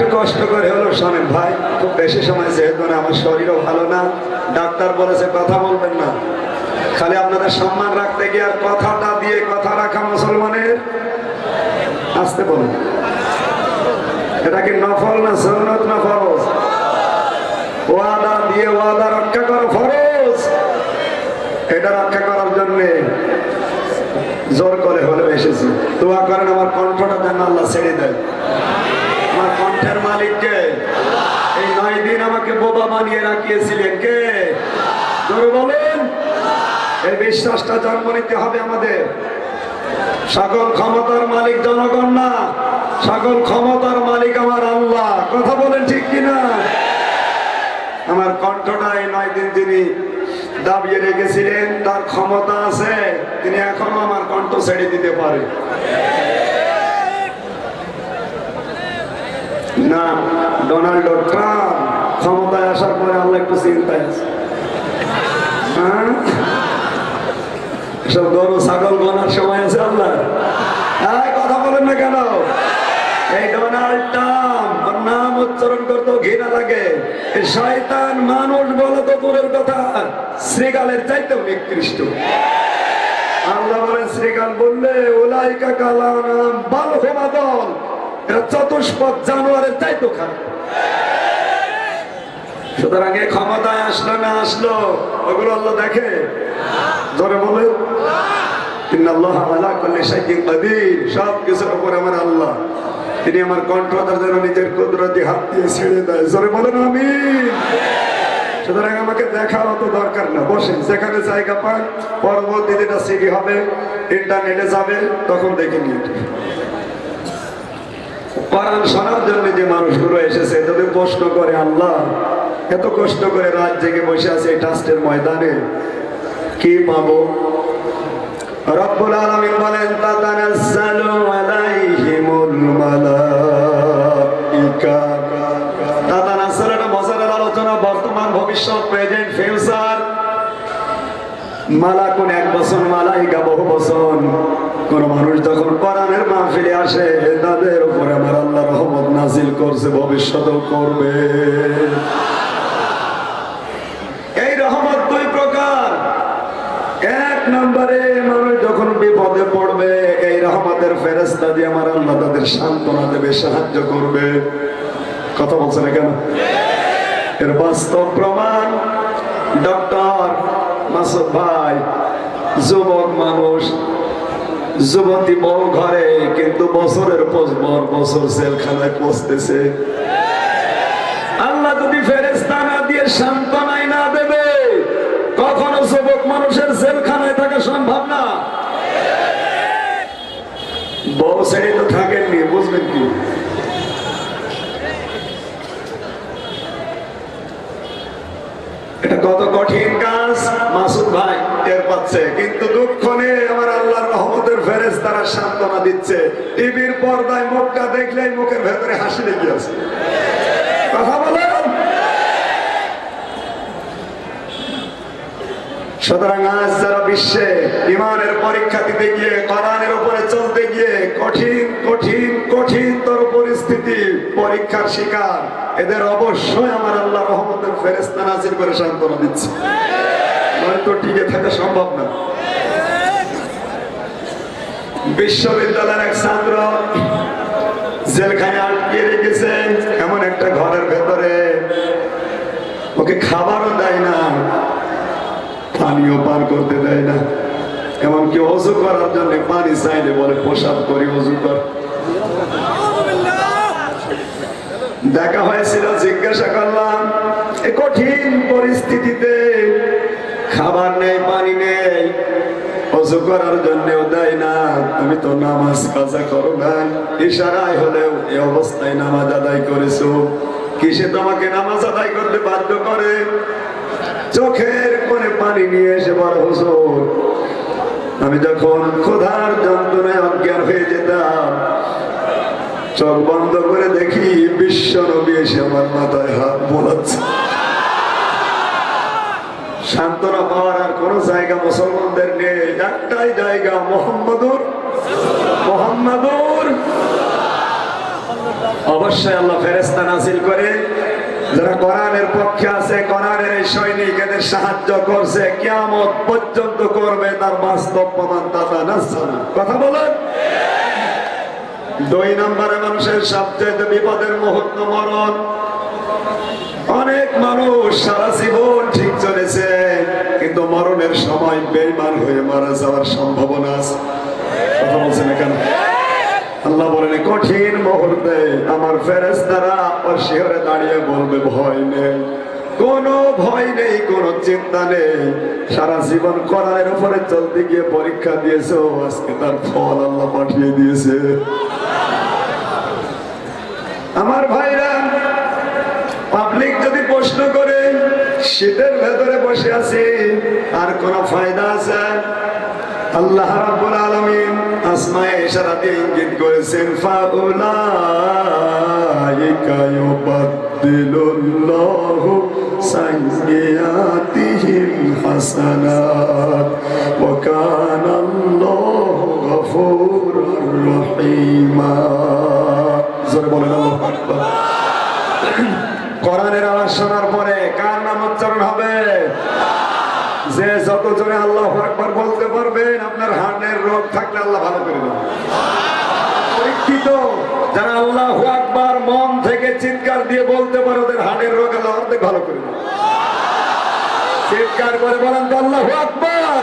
একটু কষ্ট করে হলো শোনেন ভাই, খুব বেশি সময় যেহেতু না, আমার শরীরও ভালো না। ডাক্তার বলেছে, কথা বলবেন না। খালি আপনাদের সম্মান রাখতে গিয়ে আর কথাটা দিয়ে কথা রাখা মুসলমানের? আসতে বলুন। এটা কি নফল না না ফরজ? ওয়াদা দিয়ে ওয়াদা রক্ষা ফরজ। এটা রক্ষা করার জন্যে জোর করে এসেছি। করেন, আমার কণ্ঠটা যেন আল্লাহ ছেড়ে দেয়। আমার কণ্ঠের মালিককে এই নয় দিন আমাকে বোবা বানিয়ে রাখিয়েছিলেন কে? বলেন। এই বিশ্বাসটা জন্ম নিতে হবে আমাদের। সকল ক্ষমতার মালিক জনগণ না। সকল ক্ষমতার মালিক আমার আল্লাহ। কথা বলেন ঠিক কিনা? আমার কণ্ঠটা এই নয় দিন তিনি দাবিয়ে রেখেছিলেন, তার ক্ষমতা আছে, তিনি এখনও আমার কণ্ঠ ছেড়ে দিতে পারে। না, ডোনাল্ড ট্রাম্প ক্ষমতায় আসার পরে আল্লাহ একটু চিন্তায় আছে। হ্যাঁ? সব গরু, ছাগল গনার সময় আছে আল্লাহ। কথা বলেন না কেন? এই ডোনাল্ড ট্রাম্প নাম উচ্চারণ ঘৃণা লাগে। শয়তান মানুষ বলে তো দূরের কথা। শ্রীকালের চাইতেও নিকৃষ্ট। আল্লাহ বলেন, শ্রীকাল বললে ওলাইকা কালা নাম বাল হোমা এরা চতুষ্পদ জানোয়ারের চাইতো খারাপ। সুতরাং এ ক্ষমতায় আসলো না আসলো, ওগুলো আল্লাহ দেখে। ধরে বলে ইন্নাল্লাহ আলা কুল্লি শাইইন কাদির সব কিছুর উপর আমার আল্লাহ। তিনি আমার নিজের কুদরতি হাত দিয়ে ছেড়ে দেয়। জোরে বলেন, আমিন। সুতরাং আমাকে দেখার অত দরকার না। বসেন, যেখানে জায়গা পান পরবর্তী যেটা সিডি হবে, ইন্টারনেটে যাবে, তখন দেখে নিয়ে কোরআন শোনার জন্য যে মানুষগুলো এসেছে তাদের প্রশ্ন করে আল্লাহ, এত কষ্ট করে রাত জেগে বসে আছে এই ট্রাস্টের ময়দানে, কি পাবো? রব্বুল আলামিন বলেন, তাতানাজ্জালু আলাইহিমুল মালাইকা। আলোচনা, বর্তমান, ভবিষ্যৎ, প্রেজেন্ট, ফিউচার। মালা কোন এক বছর মালাইকা বহু বছর কোন মানুষ যখন কোরআনের মাহফিলে আসে, তাদের উপরে আমার আল্লাহ রহমত নাজিল করছে, ভবিষ্যতেও করবে। এই রহমত দুই প্রকার। এক নম্বরে মানুষ যখন বিপদে পড়বে, এই রহমতের ফেরেস্তা দিয়ে আমার আল্লাহ তাদের সান্ত্বনা দেবে, সাহায্য করবে। কথা বলছে না কেন? এর বাস্তব প্রমাণ, ডক্টর মাসুদ ভাই, যুবক মানুষ যুবতী বউ ঘরে, কিন্তু বছরের পর বছর জেলখানায় পৌঁছতেছে। আল্লাহ যদি ফেরেস্তা না দিয়ে সান্ত্বনাই না দেবে, কখনো যুবক মানুষের জেলখানায় থাকা সম্ভব না। এটা কত কঠিন কাজ? মাসুদ ভাই টের পাচ্ছে, কিন্তু দুঃখ নেই। তারা সান্ত্বনা দিচ্ছে। টিভির পর্দায় মুখটা দেখলেই মুখের ভেতরে হাসি লেগে আছে। কথা বলেন? সুতরাং আজ যারা বিশ্বে ইমানের পরীক্ষা দিতে গিয়ে, কোরআনের উপরে চলতে গিয়ে কঠিন কঠিন, কঠিনতর পরিস্থিতি পরীক্ষার শিকার, এদের অবশ্যই আমার আল্লাহ রহমতের ফেরেস্তা নাজির করে সান্ত্বনা দিচ্ছে। নয়তো টিকে থাকা সম্ভব না। বিশ্ববিদ্যালয়ের এক ছাত্র জেলখানে আটকে রেখেছে। এমন একটা ঘরের ভেতরে। ওকে খাবারও দেয় না, পানিও পান করতে দেয় না। এমনকি অজু করার জন্য পানি চাইলে বলে পোশাক করি, অজু কর। দেখা হয়েছিল, জিজ্ঞাসা করলাম, এ কঠিন পরিস্থিতিতে খাবার নেই, পানি নেই অজু করার জন্যও দেয় না। তুমি তো নামাজ কাজা করো না ইশারায় হলেও এই অবস্থায় নামাজ আদায় করেছ। কিসে তোমাকে নামাজ আদায় করতে বাধ্য করে? চোখের কোণে পানি নিয়ে এসে বড় হুজুর, আমি যখন ক্ষুধার যন্ত্রণায় অজ্ঞান হয়ে যেতাম, চোখ বন্ধ করে দেখি বিশ্ব নবী এসে আমার মাথায় হাত বোলাচ্ছে। সান্ত্বনা পাওয়ার আর কোন জায়গা মুসলমানদের নেই। একটাই জায়গা, মোহাম্মদুর মোহাম্মদুর। অবশ্যই আল্লাহ ফেরেস্তা নাসিল করে। যারা কোরআনের পক্ষে আছে, কোরআনের এই সৈনিক এদের সাহায্য করছে, কিয়ামত পর্যন্ত করবে, তার বাস্তব প্রমাণ দাতা নাসানা কথা বলেন? দুই নম্বরে মানুষের সবচেয়ে বিপদের মুহূর্ত মরণ। অনেক মানুষ সারা জীবন ঠিক চলেছে, কিন্তু মরণের সময় বেইমান হয়ে মারা যাওয়ার সম্ভাবনা আছে। কথা বলছেন না কেন আল্লাহ বলেন কঠিন মুহূর্তে আমার ফেরেস দ্বারা শিহরে দাঁড়িয়ে বলবে, ভয় নেই, কোনো ভয় নেই, কোনো চিন্তা নেই। সারা জীবন করার উপরে চলতে গিয়ে পরীক্ষা দিয়েছে আজকে তার ফল আল্লাহ পাঠিয়ে দিয়েছে। আমার ভাইরা পাবলিক যদি প্রশ্ন করে শীতের ভেতরে বসে আছি, আর কোন ফায়দা আছে? আল্লাহ রাব্বুল আলামিন আসমায়ে ইশারা দিয়ে ইঙ্গিত করেছেন, ফাউলাইকা ইউবাদদিলুল্লাহু সাইয়্যাতিহিম হাসানাত, ওয়া কানা আল্লাহু গফুরুর রহিমা। জোরে বলেন, আল্লাহু আকবার। কোরআনের আওয়াজ শোনার পরে কার নাম উচ্চারণ হবে? যে যত জনে আল্লাহ একবার বলতে পারবেন, আপনার হার্টের রোগ থাকলে আল্লাহ ভালো করে দেবেন পরীক্ষিত, যারা আল্লাহ আকবার মন থেকে চিৎকার দিয়ে বলতে পারে, ওদের হার্টের রোগ আল্লাহ অর্ধেক ভালো করে দেবেন চিৎকার করে বলেন তো আল্লাহ আকবার।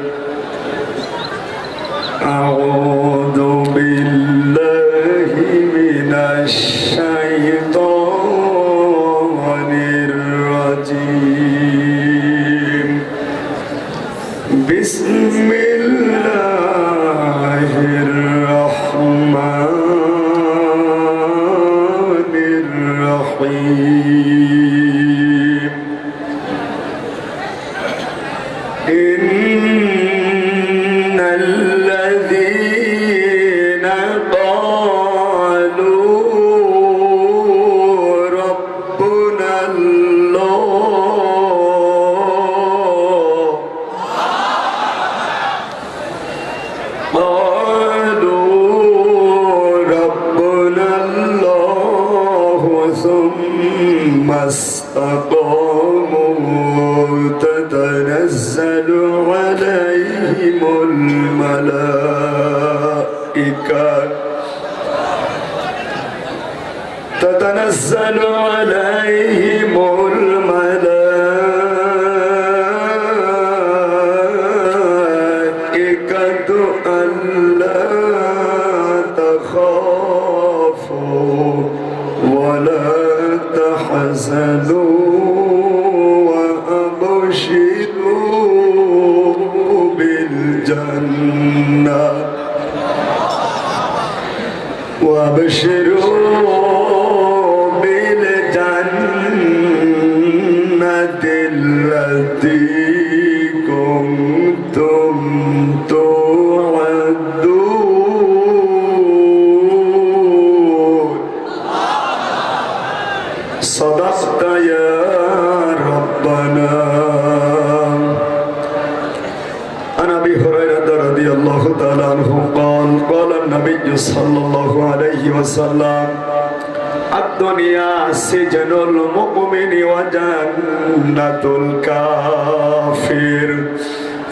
Oh. وسلم. الدنيا سجن المؤمن وجنة الكافر.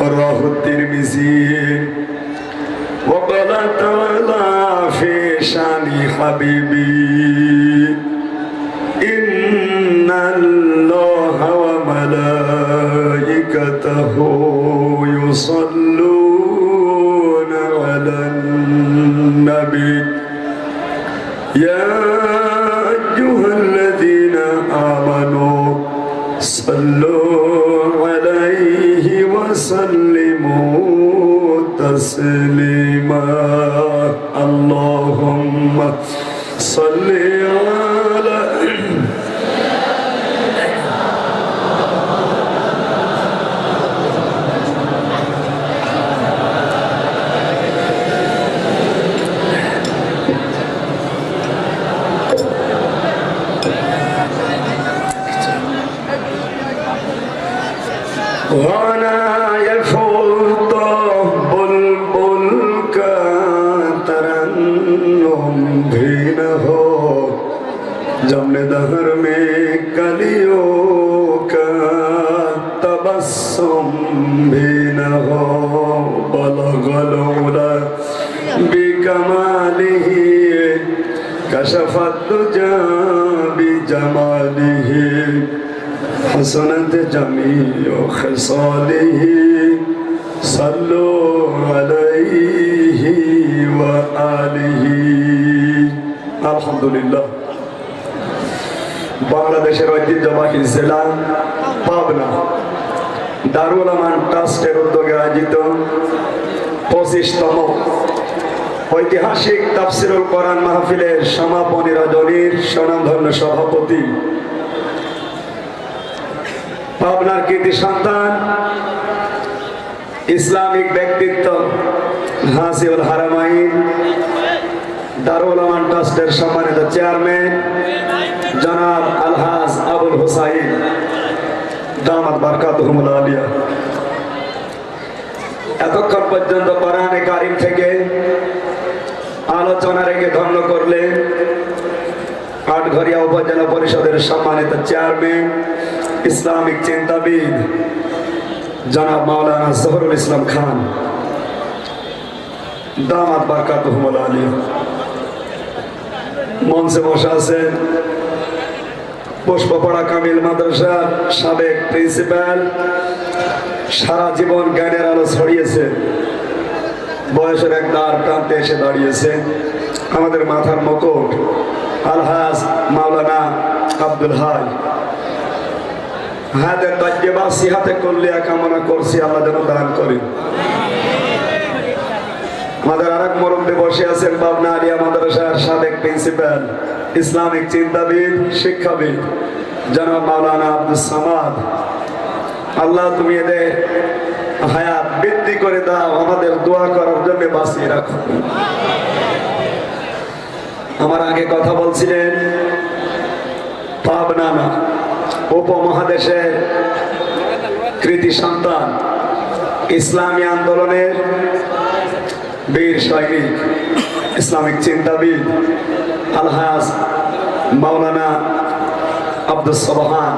رواه الترمذي. وقال تعالى في شان حبيبي إن الله وملائكته يصلون जमने दहर में कलियों का तबस्सुम भी न हो बलगलोला बिकमालिही कशफत जाबी जमालिही حسنت جميع خصاله صلوا عليه وآله الحمد لله বাংলাদেশের ঐতিহ্যবাহী জেলা পাবনা। দারুল আমান ট্রাস্টের উদ্যোগে আয়োজিত পঁচিশতম ঐতিহাসিক তাফসিরুল কোরআন মাহফিলের সমাপনী রজনীর স্বনামধন্য সভাপতি। পাবনার কৃতি সন্তান, ইসলামিক ব্যক্তিত্ব হাসিউল হারামাইন দারুল আমান ট্রাস্টের সম্মানিত চেয়ারম্যান, জনাব আলহাজ আবুল হুসাইন। দামাত বারকাতুহুমুল আলিয়া এতক্ষণ পর্যন্ত কোরআনে কারিম থেকে আলোচনা রেখে ধন্য করলে আটঘরিয়া উপজেলা পরিষদের সম্মানিত চেয়ারম্যান, ইসলামিক চিন্তাবিদ, জনাব মাওলানা জহরুল ইসলাম খান। দামাত বারকাত আলী মঞ্চে বসা আছেন পুষ্পপড়া কামিল মাদ্রাসার সাবেক প্রিন্সিপাল। সারা জীবন জ্ঞানের আলো ছড়িয়েছে। বয়সের এক দ্বার প্রান্তে এসে দাঁড়িয়েছে। আমাদের মাথার মুকুট, আলহাজ মাওলানা আব্দুল হাই। হাতের তাজ্জেবা সিহাতে করলিয়া কামনা করছি, আল্লাহ যেন দান করি আমাদের আরেক মরব্বী বসে আছেন পাবনা আলিয়া মাদ্রাসার সাবেক প্রিন্সিপাল, ইসলামিক চিন্তাবিদ, শিক্ষাবিদ, জনাব মাওলানা আব্দুল সামাদ। আল্লাহ তুমি এদের হায়াত বৃদ্ধি করে দাও, আমাদের দোয়া করার জন্য বাঁচিয়ে রাখো। আমার আগে কথা বলছিলেন পাবনা না, উপমহাদেশের কৃতি সন্তান, ইসলামী আন্দোলনের বীর ইসলামিক চিন্তাবিদ, আলহাজ মাওলানা আব্দুল সবহান।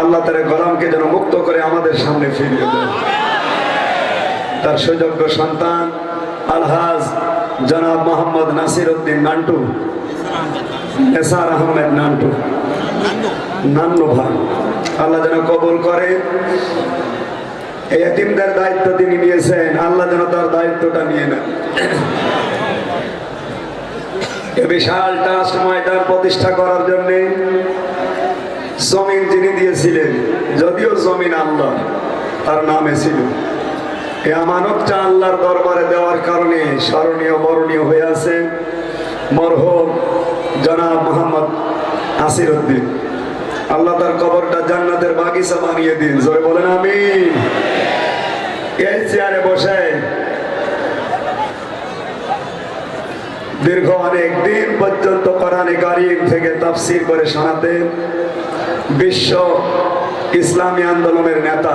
আল্লাহ তার গোলামকে যেন মুক্ত করে আমাদের সামনে ফিরিয়ে দেয় তার সুযোগ্য সন্তান আলহাজ জনাব মোহাম্মদ নাসির উদ্দিন নান্টু এসার আহমেদ নান্টু। নান্নু ভাই, আল্লাহ যেন কবুল করে এতিমদের দায়িত্ব তিনি নিয়েছেন। আল্লাহ যেন তার দায়িত্বটা নিয়ে নেন। এ বিশাল ট্রাস্ট ময়দান প্রতিষ্ঠা করার জন্য জমিন যিনি দিয়েছিলেন, যদিও জমিন আল্লাহ, তার নামে ছিল। এই আমানতটা আল্লাহর দরবারে দেওয়ার কারণে স্মরণীয়, বরণীয় হয়ে আছে। মরহুম জনাব মোহাম্মদ আসির উদ্দিন আল্লাহ তার কবরটা বাগিচা বানিয়ে দিন। জোরে বলেন আমি এই চেয়ারে বসে। দীর্ঘ অনেক দিন পর্যন্ত কোরআনে কারিম থেকে তাফসির করে শোনাতেন। বিশ্ব ইসলামী আন্দোলনের নেতা,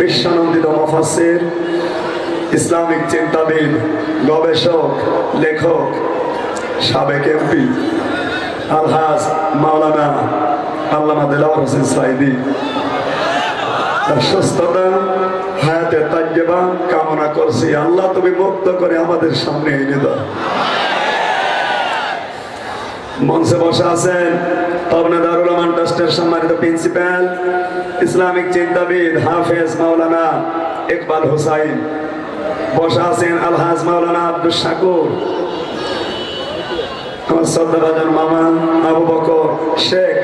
বিশ্বনন্দিত মফাসির ইসলামিক চিন্তাবিদ, গবেষক, লেখক, সাবেক এমপি, আলহাজ মাওলানা আল্লামা দিলাওয়ার হোসেন সাইদি। তার সুস্থতা, হায়াতের তাজ্জেবা কামনা করছি। আল্লাহ, তুমি মুক্ত করে আমাদের সামনে এনে দাও। মঞ্চে বসে আছেন পাবনা দারুল আমান ট্রাস্টের সম্মানিত প্রিন্সিপাল, ইসলামিক চিন্তাবিদ হাফেজ মাওলানা ইকবাল হুসাইন। বসে আছেন আলহাজ মাওলানা আব্দুল শাকুর। আমার শ্রদ্ধাভাজন মামা আবু বকর, শেখ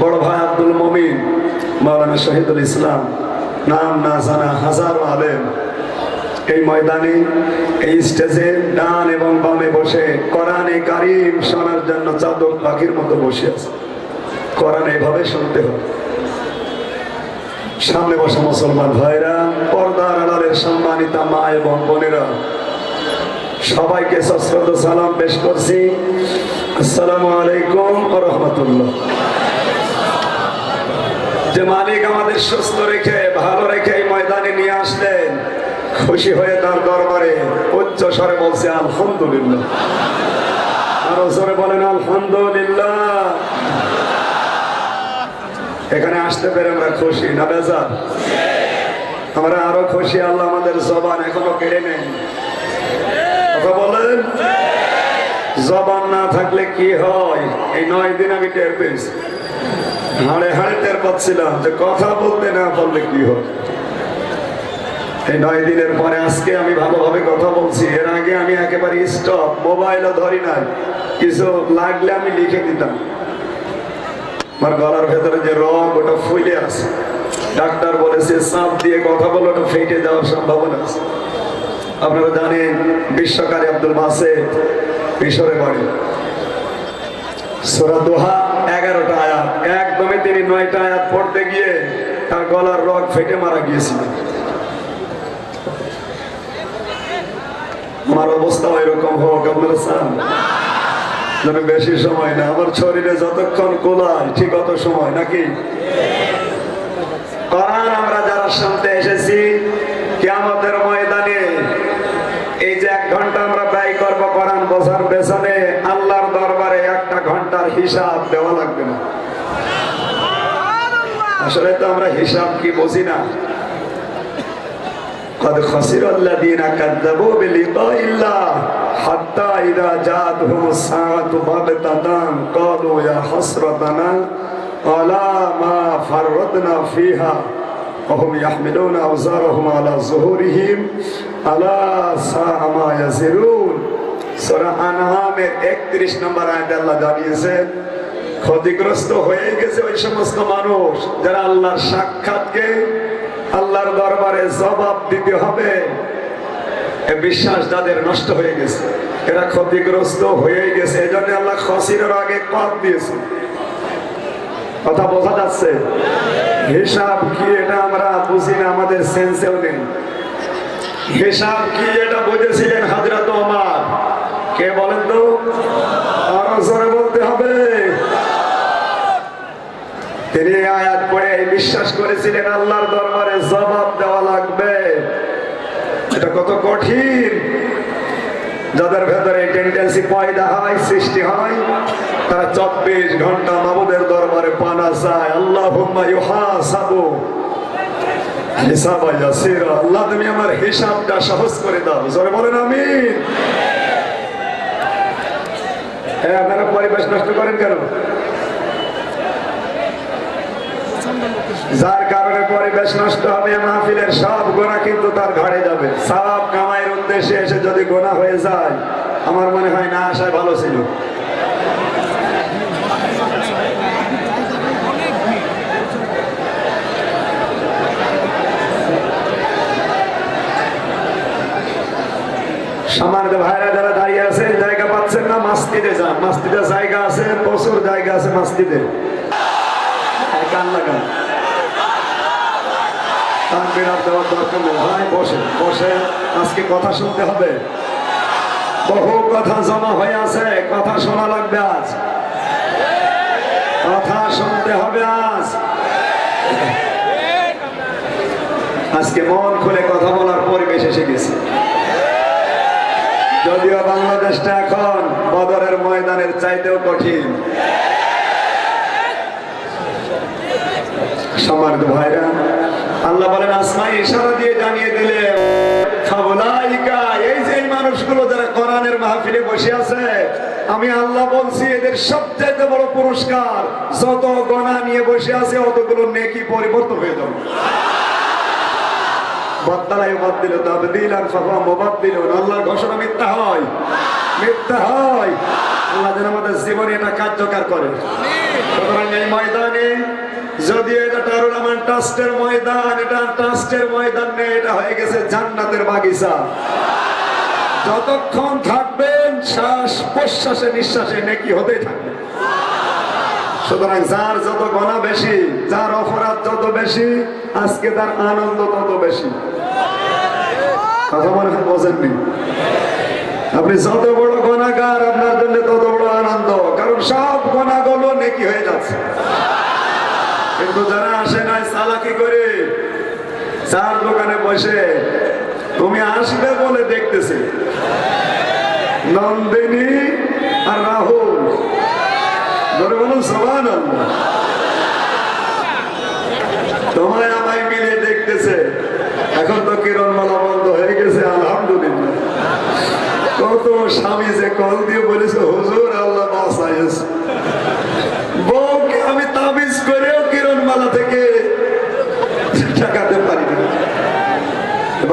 বড় ভাই আব্দুল মমিন, মাওলানা শহীদুল ইসলাম, নাম না জানা হাজারো আলেম এই ময়দানে, এই স্টেজে ডান এবং বামে বসে কোরআনে কারিম শোনার জন্য চাদর পাখির মতো বসে আছে। কোরআন এভাবে শুনতে হবে। সামনে বসা মুসলমান ভাইরা, পর্দার আড়ালের সম্মানিত মা এবং বোনেরা, সবাইকে সশ্রদ্ধ সালাম পেশ করছি। আসসালামু আলাইকুম রহমতুল্লাহ। যে মালিক আমাদের সুস্থ রেখে, ভালো রেখে ময়দানে নিয়ে আসলেন, খুশি হয়ে তার দরবারে উচ্চ স্বরে বলছে, আলহামদুলিল্লাহ। এখানে আসতে পেরে আমরা খুশি, না বেজার? আমরা আরও খুশি, আল্লাহ আমাদের জবান এখনও কেড়ে নেই বলেন? জবান না থাকলে কি হয়? এই নয় দিন আমি টের পেয়েছি। হাড়ে হাড়ে টের পাচ্ছিলাম যে কথা বলতে না পারলে কি হয় এই নয় দিনের পরে আজকে আমি ভালোভাবে কথা বলছি। এর আগে আমি একেবারে স্টপ মোবাইলও ধরি নাই। কিছু লাগলে আমি লিখে দিতাম। আমার গলার ভেতরে যে রং, ওটা ফুলে আছে। ডাক্তার বলেছে চাপ দিয়ে কথা বলে ওটা ফেটে যাওয়ার সম্ভাবনা আছে। আপনারা জানেন, বিশ্বকারী আব্দুল মাসেদ মিশরে বাড়ি সোরা দোহা এগারোটা আয়াত। একদমই তিনি নয়টা আয়াত পড়তে গিয়ে তার গলার রগ ফেটে মারা গিয়েছিল। আমার অবস্থা এরকম হোক, আপনারা চান? বেশি সময় না, আমার শরীরে যতক্ষণ কোলায়, ঠিক অত সময়, নাকি? কোরআন আমরা যারা শুনতে এসেছি, কিয়ামতের ময়দানে এই যে এক ঘণ্টা আমরা ব্যয় করব কোরআন বোঝার পেছনে আল্লাহর দরবারে একটা ঘণ্টার হিসাব দেওয়া লাগবে না আসলে তো আমরা হিসাব কি বুঝি না قد خسر الذين كذبوا بلقاء الله حتى إذا جاءتهم الساعة بغتة قالوا يا حسرتنا على ما فرطنا فيها وهم يحملون أوزارهم على ظهورهم ألا ساء ما يزرون সূরা আনআমের 31 নম্বর আয়াতে আল্লাহ জানিয়েছেন ক্ষতিগ্রস্ত হয়ে গেছে ওই সমস্ত মানুষ যারা আল্লাহর সাক্ষাৎকে আল্লাহর দরবারে জবাব দিতে হবে। বিশ্বাস যাদের নষ্ট হয়ে গেছে, এরা ক্ষতিগ্রস্ত হয়ে গেছে। এই জন্য আল্লাহ খসিরের আগে কদ দিয়েছে? কথা বোঝা যাচ্ছে? হিসাব কি এটা আমরা বুঝি না, আমাদের সেন্সেও নেই। হিসাব কি এটা বুঝেছিলেন হাজরত ওমর? কে বলেন তো? আরও জোরে বলতে হবে। তিনি আয়াত পড়ে বিশ্বাস করেছিলেন, আল্লাহর দরবারে জবাব দেওয়া লাগবে। এটা কত কঠিন। যাদের ভেতরে টেন্ডেন্সি পয়দা হয়, সৃষ্টি হয়, তারা চব্বিশ ঘণ্টা মাবুদের দরবারে পানা চায়। আল্লাহ ইউহাসাবু। হিসাব আল্লাহ তুমি আমার হিসাবটা সহজ করে দাও। জোরে বলেন আমি হ্যাঁ আপনারা পরিবেশ নষ্ট করেন কেন? যার কারণে পরিবেশ নষ্ট হবে, মাহফিলের সব গোনা কিন্তু তার ঘাড়ে যাবে। সব কামাইয়ের উদ্দেশ্যে এসে যদি গোনা হয়ে যায়, আমার মনে হয় না আসায় ভালো ছিল। সম্মানিত ভাইরা যারা দাঁড়িয়ে আছেন না মাস্কে মাস্তিদের জায়গা আছে প্রচুর জায়গা আছে মাস্তিদের হ্যাঁ, গান লাগান। আজকে কথা শুনতে হবে। কথা জমা হয়ে আছে। কথা শোনা লাগবে আজ। কথা শুনতে হবে আজ। আজকে মন খুলে কথা বলার পরিবেশ এসে গেছে। যদিও বাংলাদেশটা এখন বদরের ময়দানের চাইতেও কঠিন। আমি আল্লাহ বলছি, এদের সবচেয়ে বড় পুরস্কার, যত গণা নিয়ে বসে আছে, অতগুলো নেকি পরিবর্তন হয়ে যাবে। বদলাই বাদ দিল তবে দিল আর ফাফা মোবাদ দিল আল্লাহর ঘোষণা মিথ্যা হয়। মিথ্যা হয়। আল্লাহ যেন আমাদের জীবনে এটা কার্যকর করে। সুতরাং এই ময়দানে যদি এটা টারুলামান ট্রাস্টের ময়দান, এটা ট্রাস্টের ময়দান নেই এটা হয়ে গেছে জান্নাতের বাগিচা। যতক্ষণ থাকবেন শ্বাস প্রশ্বাসে নিঃশ্বাসে নেকি হতেই থাকবে। সুতরাং যার যত গণা বেশি, যার অপরাধ যত বেশি, আজকে তার আনন্দ তত বেশি। কথা মনে বোঝেননি? আপনি যত বড় গণাগার আপনার জন্য তত বড় আনন্দ, কারণ সব গণাগুলো নেকি হয়ে যাচ্ছে। কিন্তু যারা আসে নাই চালাকি করে, চার দোকানে বসে, তুমি আসবে বলে দেখতেছে। নন্দিনী আর রাহুল ধরে বলুন তোমায় আমায় মিলে দেখতেছে। এখন তো কিরণমালা বন্ধ হয়ে গেছে, আলহামদুলিল্লাহ। কত স্বামী যে কল দিয়ে বলেছে হুজুর আল্লাহ বাসাইস বউকে আমি তাবিজ করেও কিরণমালা থেকে ঠেকাতে পারি না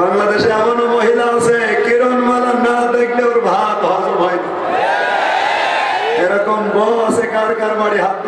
বাংলাদেশে এমনও মহিলা আছে কিরণমালা না দেখলে ওর ভাত হজম হয় না এরকম বউ আছে কার কার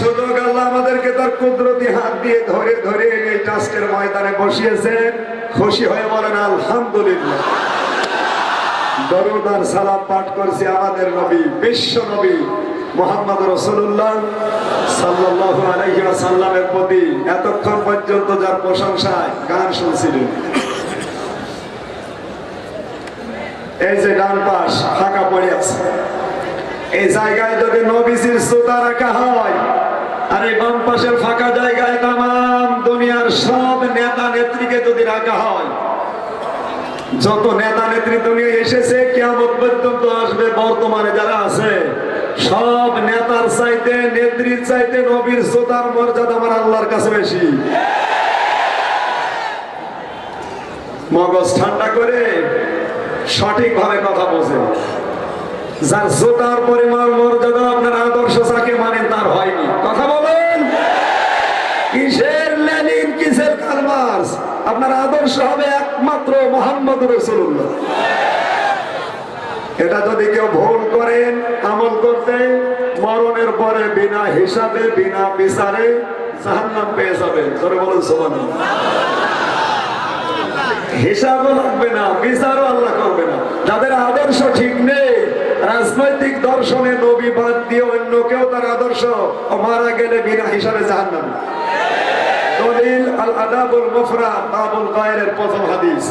সুযোগ আল্লাহ আমাদেরকে তার কুদরতি হাত দিয়ে ধরে ধরে এই ট্রাস্টের ময়দানে বসিয়েছেন খুশি হয়ে বলেন, আলহামদুলিল্লাহ। দরুদ আর সালাম পাঠ করছি আমাদের নবী, বিশ্ব নবী মোহাম্মদ রসুল্লাহ সাল্লাহ আলাইহি সাল্লামের প্রতি এতক্ষণ পর্যন্ত যার প্রশংসায় গান শুনছিলেন। এই যে ডান পাশ, ফাঁকা পড়ে আছে। এই জায়গায় যদি নবীজির সুতা রাখা হয় আর এই বাম পাশের ফাঁকা জায়গায় তাম দুনিয়ার সব নেতা নেত্রীকে যদি রাখা হয়, যত নেতা নেত্রী দুনিয়া এসেছে কেমন পর্যন্ত আসবে, বর্তমানে যারা আছে, সব নেতার চাইতে, নেত্রীর চাইতে নবীর শ্রোতার মর্যাদা আমার আল্লাহর কাছে বেশি। মগজ ঠান্ডা করে সঠিকভাবে কথা বোঝে যার শ্রোতার পরিমাণ মর্যাদা আপনার আদর্শ যাকে মানেন, তার হয়নি। কিসের লেনিন, কিসের কালমার্স আপনার আদর্শ হবে একমাত্র মোহাম্মদ রসুল্লাহ এটা যদি কেউ ভুল করেন আমল করতে, মরণের পরে বিনা হিসাবে, বিনা বিচারে জাহান্নাম পেয়ে যাবেন ধরে বলুন সোমান হিসাবও লাগবে না, বিচারও আল্লাহ করবে না। যাদের আদর্শ ঠিক নেই রাজনৈতিক দর্শনে নবী বাদ দিয়ে অন্য কেউ তার আদর্শ মারা গেলে বিনা হিসাবে জাহান্নাম। দলিল আল আদাবুল মুফরা প্রথম হাদিস।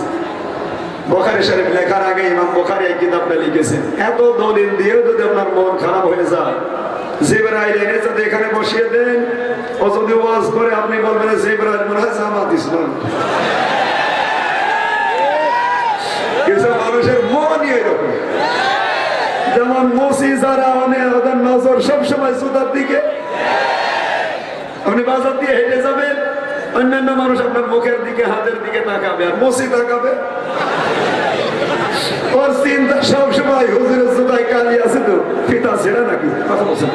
বোখারি শরীফ লেখার আগে ইমাম বোখারি এই কিতাবটা লিখেছেন। এত দলিল দিয়েও যদি আপনার মন খারাপ হয়ে যায়, জিবরাইল এখানে বসিয়ে দেন। ও যদি ওয়াজ করে আপনি বলবেন, জিবরাইল মনে হয় কিছু মানুষের মনই এরকম। যেমন মসি যারা ওদের নজর সবসময় সুতার দিকে। আপনি বাজার দিয়ে হেঁটে যাবেন, অন্যান্য মানুষ আপনার মুখের দিকে, হাতের দিকে তাকাবে আর মসি তাকাবে। ওর চিন্তা সবসময় হুজুরের জুতায় কালি আছে তো, ফিতা ছেড়া নাকি? কথা বলছেন?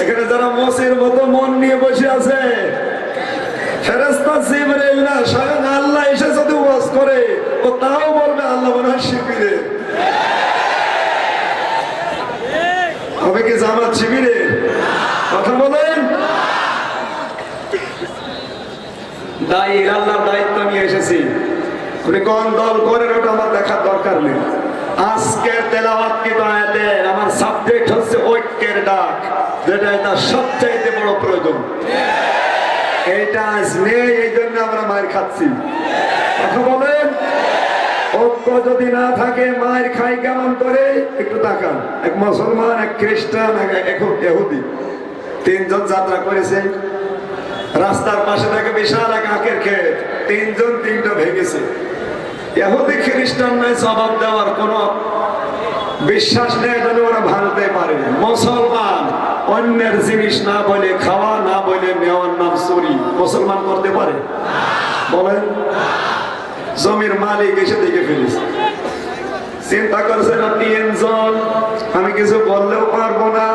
এখানে যারা মসির মতো মন নিয়ে বসে আছে ফেরেস্তা না, স্বয়ং আল্লাহ এসে যদি ওয়াজ করে, ও তাও বলবে আল্লাহ মনে হয় হবে কি জামাত শিবিরে কথা বলেন। দায়ী আল্লাহর দায়িত্ব নিয়ে এসেছি। উনি কোন দল করেন ওটা আমার দেখার দরকার নেই। আজকের তেলাওয়াত কি আয়াতে? আমার সাবজেক্ট হচ্ছে ঐক্যের ডাক, যেটা এটা সবচাইতে বড় প্রয়োজন। এইটা আজ নেই এই জন্য আমরা মায়ের খাচ্ছি। কথা বলেন। ঐক্য যদি না থাকে, মায়ের খাই কেমন করে? একটু তাকান। এক মুসলমান, এক খ্রিস্টান, এক এহুদি তিনজন যাত্রা করেছে। রাস্তার পাশে থাকে বিশাল এক আখের ক্ষেত। তিনজন তিনটা ভেঙেছে। এহুদি খ্রিস্টান নাই, জবাব দেওয়ার কোন বিশ্বাস নেই যেন ওরা ভাঙতে পারে। মুসলমান, অন্যের জিনিস না বলে, খাওয়া না বলে নেওয়ার নাম চুরি। মুসলমান করতে পারে? বলেন। জমির মালিক এসে দেখে ফেলেছে। চিন্তা করছে না তিনজন আমি কিছু বললেও পারব না।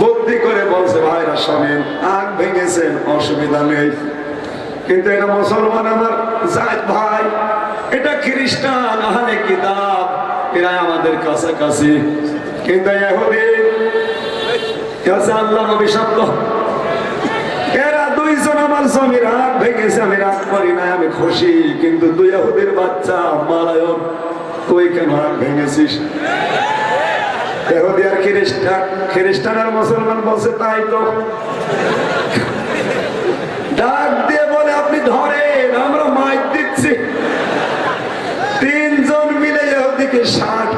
বুদ্ধি করে বলছে, ভাইরা, শোনেন, আগ ভেঙেছেন, অসুবিধা নেই। কিন্তু এটা মুসলমান আমার জাত ভাই, এটা খ্রিস্টান, আহলে কিতাব এরা আমাদের কাছাকাছি। কিন্তু এহুদি এ হচ্ছে দুইজন আমার জমির হাত ভেঙেছে, আমি রাগ করি না আমি খুশি। কিন্তু দুই এহুদির বাচ্চা, মালায়ন, তুই কেন হাত ভেঙেছিস? তাই তো। ডাক দিয়ে বলে, আপনি ধরেন, আমরা দিচ্ছি। তিনজন মিলে এহুদিকে সাত